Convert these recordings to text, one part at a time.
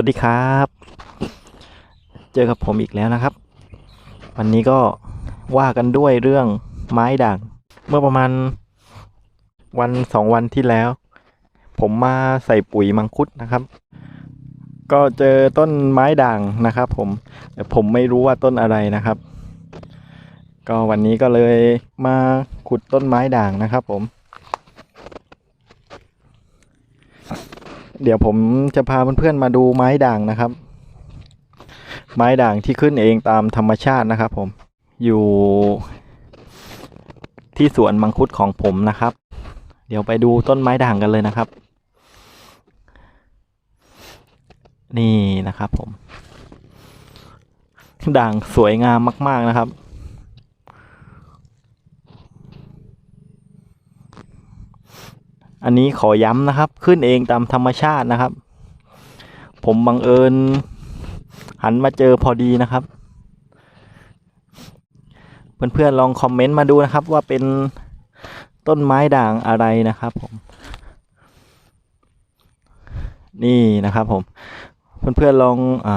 วัสดีครับ เจอกับผมอีกแล้วนะครับ วันนี้ก็ว่ากันด้วยเรื่องไม้ด่าง เมื่อประมาณวันสองวันที่แล้ว ผมมาใส่ปุ๋ยมังคุดนะครับ ก็เจอต้นไม้ด่างนะครับผมแต่ผมไม่รู้ว่าต้นอะไรนะครับ ก็วันนี้ก็เลยมาขุดต้นไม้ด่างนะครับ ผม เดี๋ยวผมจะพาเพื่อนๆมาดูไม้ด่างนะครับ ไม้ด่างที่ขึ้นเองตามธรรมชาตินะครับ ผมอยู่ที่สวนมังคุดของผมนะครับ เดี๋ยวไปดูต้นไม้ด่างกันเลยนะครับ นี่นะครับผม ด่างสวยงามมาก ๆนะครับ อันนี้ขอย้ำนะครับ ขึ้นเองตามธรรมชาตินะครับ ผมบังเอิญ หันมาเจอพอดีนะครับ เพื่อนๆลองคอมเมนต์มาดูนะครับ ว่าเป็นต้นไม้ด่างอะไรนะครับผม นี่นะครับผม เพื่อนๆลองอ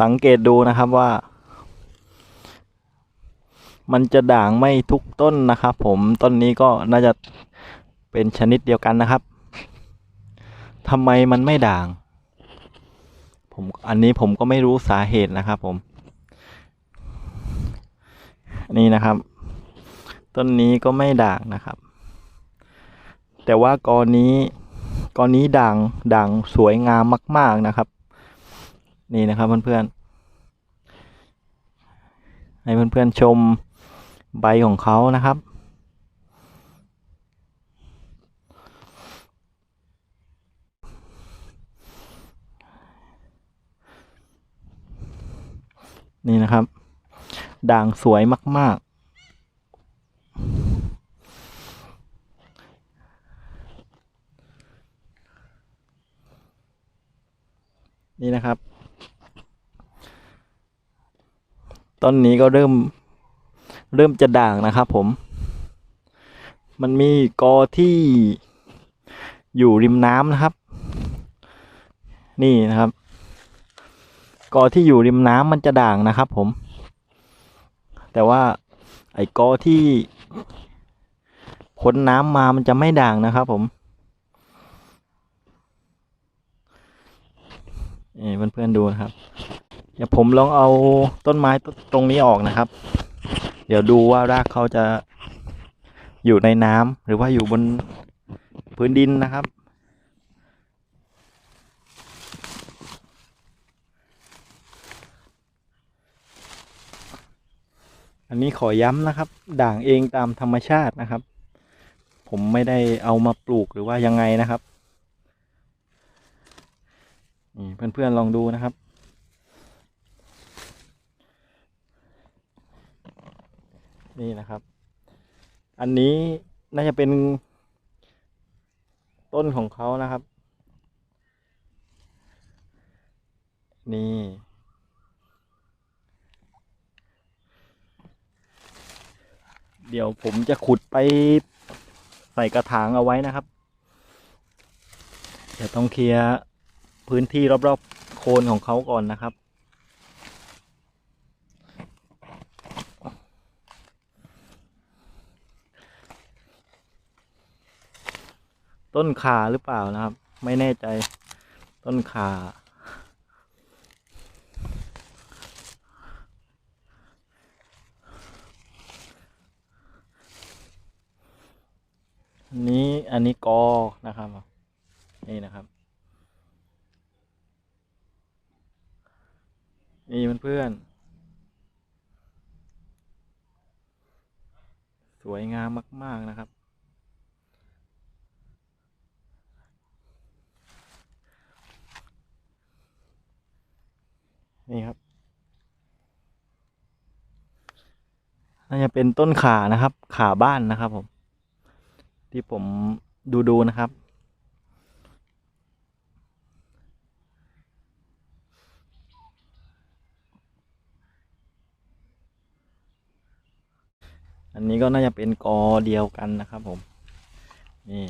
สังเกตดูนะครับว่ามันจะด่างไม่ทุกต้นนะครับผม ต้นนี้ก็น่าจะ เป็นชนิดเดียวกันนะครับทำไมมันไม่ด่าง ผมอันนี้ผมก็ไม่รู้สาเหตุนะครับผม นี่นะครับ ต้นนี้ก็ไม่ด่างนะครับ แต่ว่ากอนี้กอนี้ด่างด่างสวยงามมาก ๆนะครับ นี่นะครับเพื่อนๆให้เพื่อนๆชมใบของเขานะครับ นี่นะครับ ด่างสวยมาก ๆ นี่นะครับ ต้นนี้ก็เริ่ม เริ่มจะด่างนะครับผม มันมีกอที่อยู่ริมน้ำนะครับ นี่นะครับ กอที่อยู่ริมน้ำมันจะด่างนะครับผม แต่ว่าไอ้กอที่พ้นน้ำมามันจะไม่ด่างนะครับผมนี่เพื่อนๆดูนะครับ เดี๋ยวผมลองเอาต้นไม้ตรงนี้ออกนะครับ เดี๋ยวดูว่ารากเขาจะอยู่ในน้ำหรือว่าอยู่บนพื้นดินนะครับ อันนี้ขอย้ำนะครับ ด่างเองตามธรรมชาตินะครับ ผมไม่ได้เอามาปลูกหรือว่ายังไงนะครับนี่เพื่อนๆลองดูนะครับ นี่นะครับ อันนี้น่าจะเป็นต้นของเขานะครับ นี่ เดี๋ยวผมจะขุดไปใส่กระถางเอาไว้นะครับ เดี๋ยวต้องเคลียร์พื้นที่รอบๆโคนของเขาก่อนนะครับ ต้นขาหรือเปล่านะครับ ไม่แน่ใจต้นขา นนี้อันนี้กอนะครับ นี่นะครับ นี่เพื่อนๆสวยงามมาก ๆ นะครับนี่ครับน่าจะเป็นต้นขานะครับ ขาบ้านนะครับผม ที่ผมดูดูนะครับ อันนี้ก็น่าจะเป็นกอเดียวกันนะครับผม นี่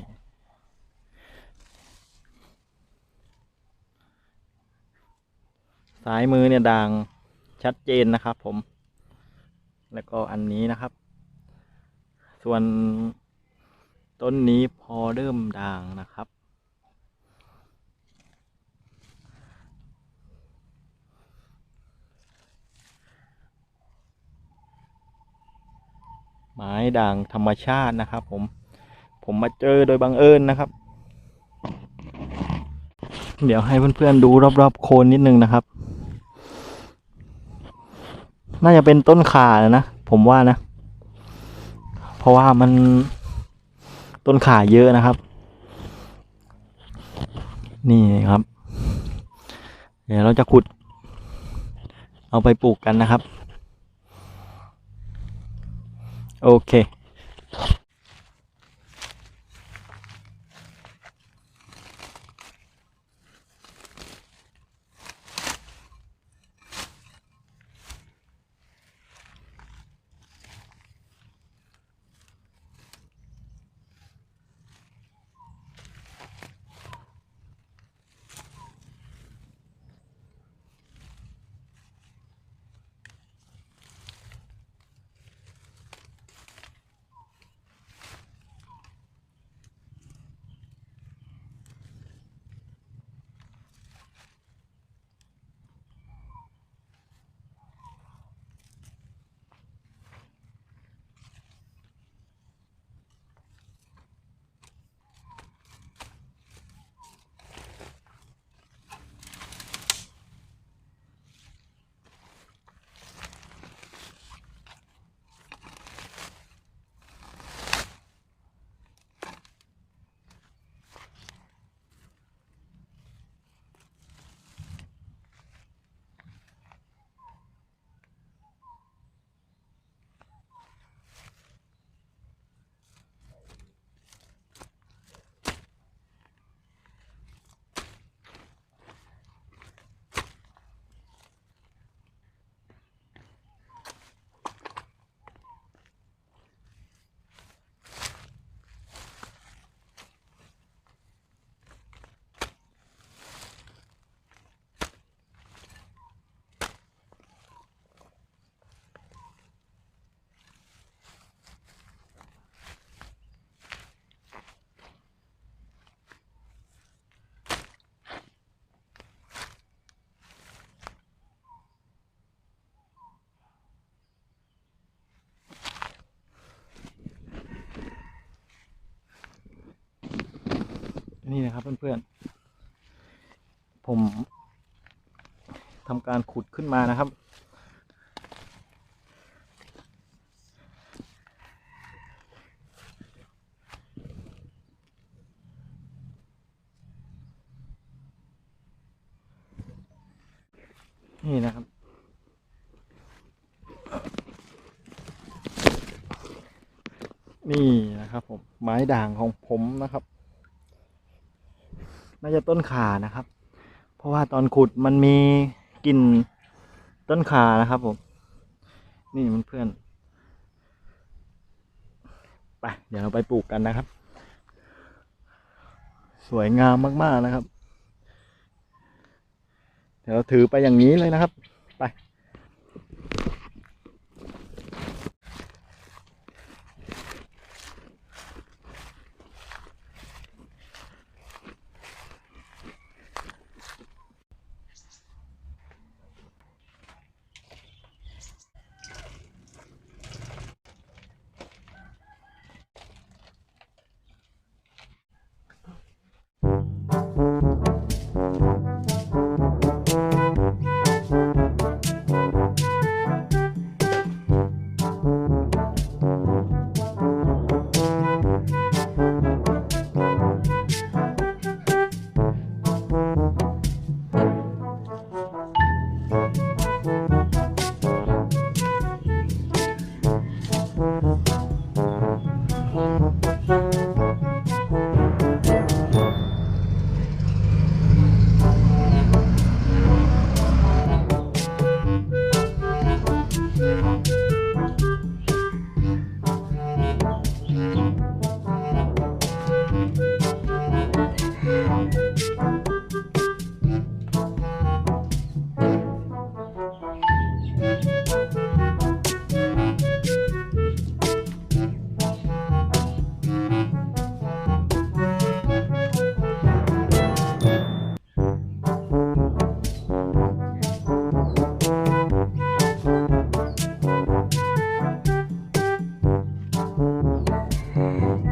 ซ้ายมือเนี่ยด่างชัดเจนนะครับผม แล้วก็อันนี้นะครับ ส่วน ต้นนี้พอเริ่มด่างนะครับ ไม้ด่างธรรมชาตินะครับ ผม ผมมาเจอโดยบังเอิญนะครับ เดี๋ยวให้เพื่อนๆดูรอบๆโคนนิดนึงนะครับ น่าจะเป็นต้นขานะ ผมว่านะ เพราะว่ามัน ต้นขาเยอะนะครับ นี่ครับ เดี๋ยวเราจะขุด เอาไปปลูกกันนะครับ โอเค นี่นะครับเพื่อนๆ ผมทำการขุดขึ้นมานะครับ นี่นะครับนี่นะครับผมไม้ด่างของผมนะครับ น่าจะต้นขานะครับ เพราะว่าตอนขุดมันมีกลิ่นต้นขานะครับผม นี่มันเพื่อนไปเดี๋ยวเราไปปลูกกันนะครับ สวยงามมากๆนะครับ เดี๋ยวเราถือไปอย่างนี้เลยนะครับ Mm-hmm.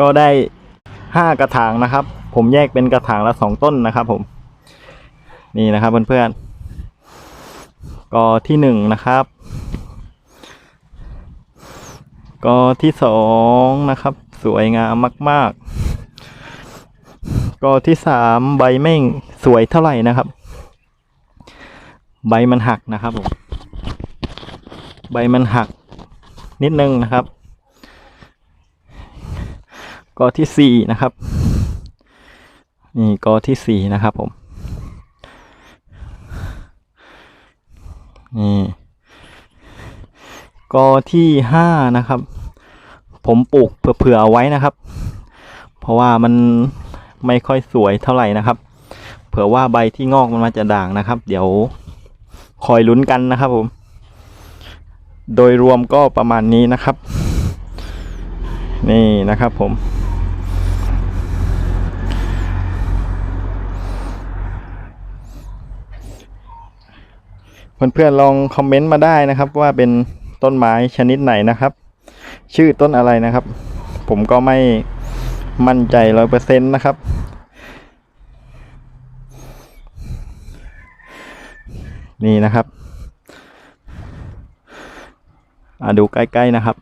ก็ได้ห้ากระถางนะครับ ผมแยกเป็นกระถางละสองต้นนะครับ ผม นี่นะครับเพื่อนๆก็ที่หนึ่งนะครับก็ที่สองนะครับ สวยงามมาก ๆก็ที่สามใบไม่สวยเท่าไหร่นะครับ ใบมันหักนะครับผมใบมันหักนิดนึงนะครับ ก็ที่สี่นะครับ นี่ก็ที่สี่นะครับผม นี่ก็ที่ห้านะครับ ผมปลูกเผื่อเอาไว้นะครับ เพราะว่ามันไม่ค่อยสวยเท่าไหร่นะครับ เผื่อว่าใบที่งอกมันมาจะด่างนะครับ เดี๋ยวคอยลุ้นกันนะครับผม โดยรวมก็ประมาณนี้นะครับ นี่นะครับผม เพื่อนๆลองคอมเมนต์มาได้นะครับ ว่าเป็นต้นไม้ชนิดไหนนะครับ ชื่อต้นอะไรนะครับ ผมก็ไม่มั่นใจร้อยเปอร์เซ็นต์นะครับ นี่นะครับ อ่าดูใกล้ๆนะครับ